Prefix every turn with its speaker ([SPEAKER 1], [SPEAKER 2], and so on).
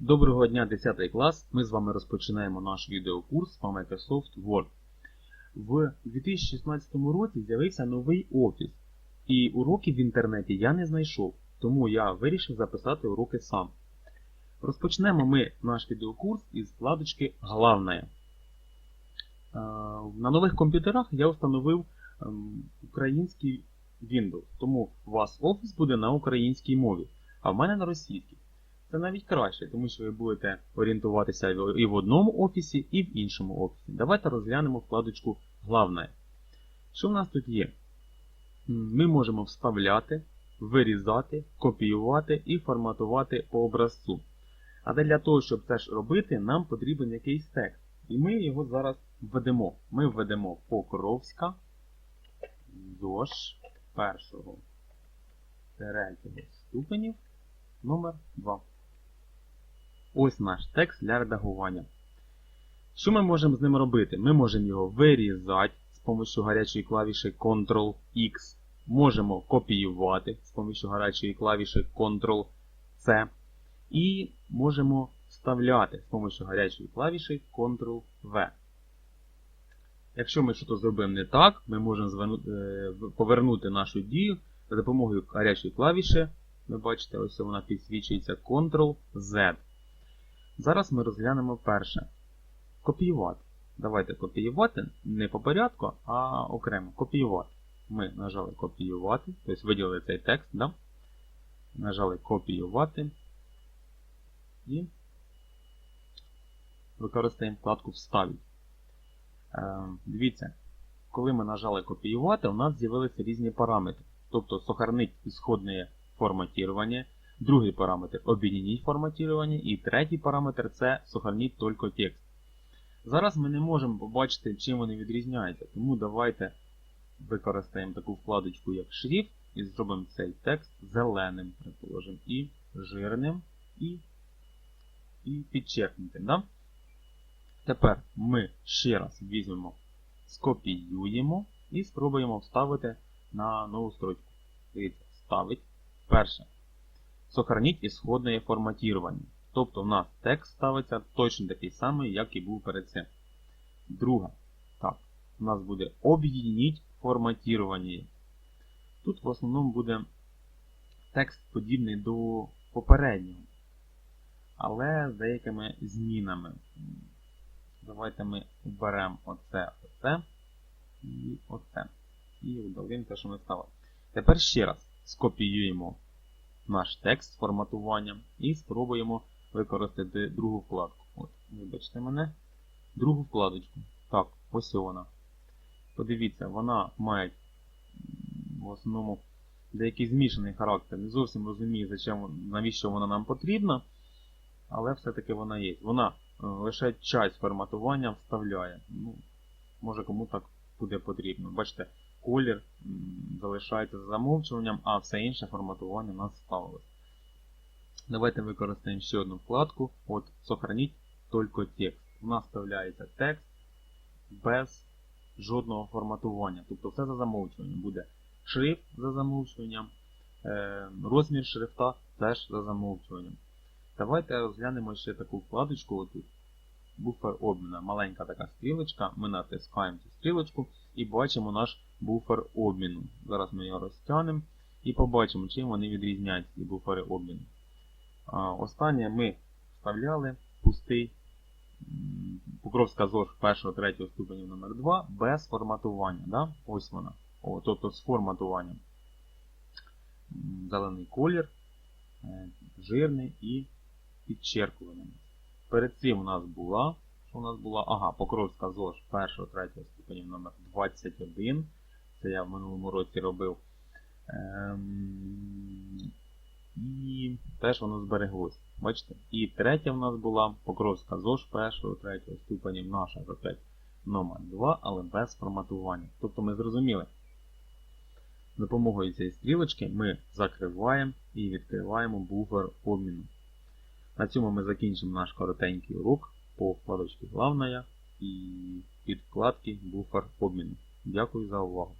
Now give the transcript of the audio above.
[SPEAKER 1] Доброго дня, 10 клас. Ми з вами розпочинаємо наш відеокурс по Microsoft Word. В 2016 році з'явився новий офіс, і уроків в інтернеті я не знайшов, тому я вирішив записати уроки сам. Розпочнемо ми наш відеокурс із вкладочки Главное. Е, На нових комп'ютерах я встановив ем, український Windows, тому у вас офіс буде на українській мові, а в мене на російській. Це навіть краще, тому що ви будете орієнтуватися і в одному офісі, і в іншому офісі. Давайте розглянемо вкладочку Главне. Що в нас тут є? Ми можемо вставляти, вирізати, копіювати і форматувати по образцу. Але для того, щоб це ж робити, нам потрібен якийсь текст. І ми його зараз введемо. Ми введемо Покровська ЗОЖ першого третього ступенів номер 2 Ось наш текст для редагування. Що ми можемо з ним робити? Ми можемо його вирізати з допомогою гарячої клавіші Ctrl-X. Можемо копіювати з допомогою гарячої клавіші Ctrl-C. І можемо вставляти з допомогою гарячої клавіші Ctrl-V. Якщо ми щось зробимо не так, ми можемо е, повернути нашу дію за допомогою гарячої клавіші. Ви бачите, ось вона підсвічується Ctrl-Z. Зараз ми розглянемо перше. Копіювати. Давайте копіювати не по порядку, а окремо копіювати. Ми нажали копіювати, тобто виділили цей текст, да? нажали копіювати і використаємо вкладку Вставити. Е, Дивіться, коли ми нажали копіювати, у нас з'явилися різні параметри. Тобто сохранить ісходне форматування, другий параметр об'єдніть форматування, і третій параметр це сохраніть тільки текст. Зараз ми не можемо побачити, чим вони відрізняються, тому давайте використаємо таку вкладочку, як шрифт, і зробимо цей текст зеленим, предположимо, і жирним, і, і підчеркнутим. Да? Тепер ми ще раз візьмемо, скопіюємо і спробуємо вставити на нову строчку. Дивіться, вставить. Перше. Сохраніть ісходне форматування. Тобто в нас текст ставиться точно такий самий, як і був перед цим. Друге. Так, у нас буде об'єдніть форматування. Тут в основному буде текст подібний до попереднього. Але з деякими змінами. Давайте ми оберемо оце, оце і оце. І удалимо те, що ми ставили. Тепер ще раз скопіюємо наш текст з форматуванням і спробуємо використати другу вкладку. От, Вибачте мене. Другу вкладочку. Так, ось вона. Подивіться, вона має в основному деякий змішаний характер. Не зовсім розумію, навіщо вона нам потрібна, але все-таки вона є. Вона е, лише часть форматування вставляє. Ну, Може кому так буде потрібно. Бачите, колір залишається за замовчуванням, а все інше форматування у нас ставилось. Давайте використаємо ще одну вкладку. От, сохраніть тільки текст. У нас вставляється текст без жодного форматування. Тобто все за замовчуванням. Буде шрифт за замовчуванням, е, розмір шрифта теж за замовчуванням. Давайте розглянемо ще таку вкладочку. Отут. Буфер обміну. Маленька така стрілочка. Ми натискаємо цю стрілочку і бачимо наш буфер обміну. Зараз ми його розтягнемо і побачимо, чим вони відрізняються, ці буфери обміну. Останнє ми вставляли пустий Покровська ЗОЖ 1-3 ступенів номер 2 без форматування. Да? Ось вона. О, тобто з форматуванням. Зелений колір, е, жирний і підчеркуваний. Перед цим у нас була. Що у нас була? Ага, Покровська ЗОЖ 1-3 ступенів номер 21. Це я в минулому році робив. Ем, і теж воно збереглось. Бачите? І третя в нас була Покровська ЗОЖ 1-3 ступенів наша опять номер 2, але без форматування. Тобто ми зрозуміли. Допомогою цієї стрілочки ми закриваємо і відкриваємо буфер обміну. На цьому ми закінчимо наш коротенький урок по вкладочці главная і підкладки буфер обміну. Дякую за увагу.